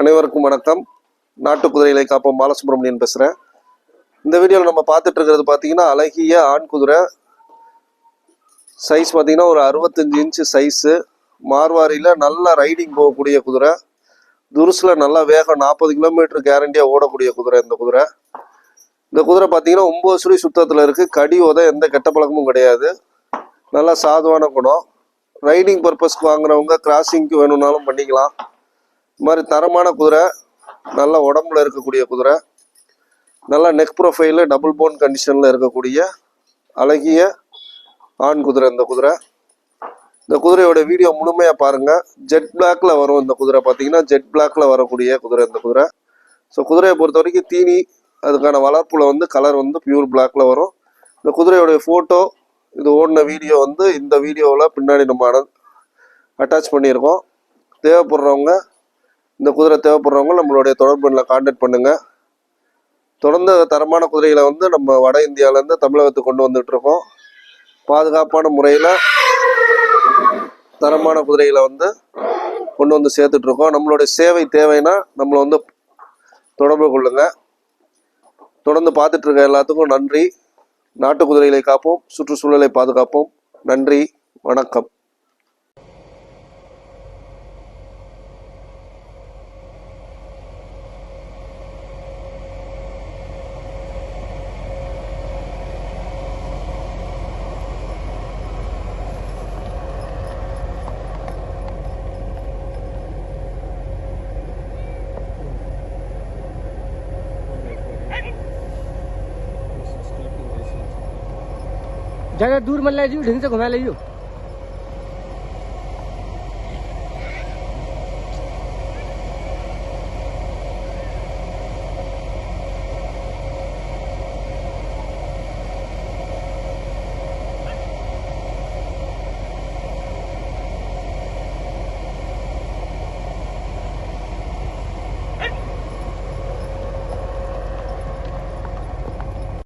அனைவருக்கும் வணக்கம். நாட்டு குதிரைகளை காப்போம். பாலசுப்ரமணியன் பேசுகிறேன் இந்த வீடியோவில் நம்ம பார்த்துட்டு இருக்கிறது பார்த்தீங்கன்னா அழகிய ஆண் குதிரை. சைஸ் பார்த்தீங்கன்னா ஒரு அறுபத்தஞ்சு இன்ச்சு சைஸு மார்வாரியில் நல்லா ரைடிங் போகக்கூடிய குதிரை. துருசில் நல்லா வேகம் நாற்பது கிலோமீட்டர் கேரண்டியாக ஓடக்கூடிய குதிரை இந்த குதிரை. இந்த குதிரை பார்த்தீங்கன்னா ஒம்பது சுழி சுத்தத்தில் இருக்குது கடி உத எந்த கெட்ட பழக்கமும் கிடையாது. நல்லா சாதுவான குணம். ரைடிங் பர்பஸ்க்கு வாங்குறவங்க கிராசிங்க்கு வேணும்னாலும் பண்ணிக்கலாம். இது மாதிரி தரமான குதிரை நல்ல உடம்புல இருக்கக்கூடிய குதிரை நல்ல நெக் ப்ரொஃபைலு டபுள் போன் கண்டிஷனில் இருக்கக்கூடிய அழகிய ஆண் குதிரை இந்த குதிரை. இந்த குதிரையோட வீடியோ முழுமையாக பாருங்கள் ஜெட் பிளாக்ல வரும் இந்த குதிரை பார்த்தீங்கன்னா ஜெட் பிளாக்ல வரக்கூடிய குதிரை இந்த குதிரை. ஸோ குதிரையை பொறுத்த வரைக்கும் தீனி அதுக்கான வளர்ப்பில் வந்து கலர் வந்து பியூர் பிளாக்ல வரும். இந்த குதிரையோடைய ஃபோட்டோ இது ஓடின வீடியோ வந்து இந்த வீடியோவில் பின்னாடி நம்ம அட்டாச் பண்ணியிருக்கோம். தேவைப்படுறவங்க இந்த குதிரை தேவைப்படுறவங்க நம்மளுடைய தொடர்பு எண்ணில் காண்டாக்ட் பண்ணுங்க. தொடர்ந்து தரமான குதிரைகளை வந்து நம்ம வட இந்தியாவிலேருந்து தமிழகத்துக்கு கொண்டு வந்துட்டு இருக்கோம் பாதுகாப்பான முறையில் தரமான குதிரைகளை வந்து கொண்டு வந்து சேர்த்துட்டு இருக்கோம் நம்மளுடைய சேவை தேவைன்னா நம்மளை வந்து தொடர்பு கொள்ளுங்க. தொடர்ந்து பார்த்துட்டு இருக்க எல்லாத்துக்கும் நன்றி. நாட்டு குதிரைகளை காப்போம் சுற்றுச்சூழலை பாதுகாப்போம். நன்றி வணக்கம். ज्यादा दूर मत ले जियो ढंग से घुमा ले जियो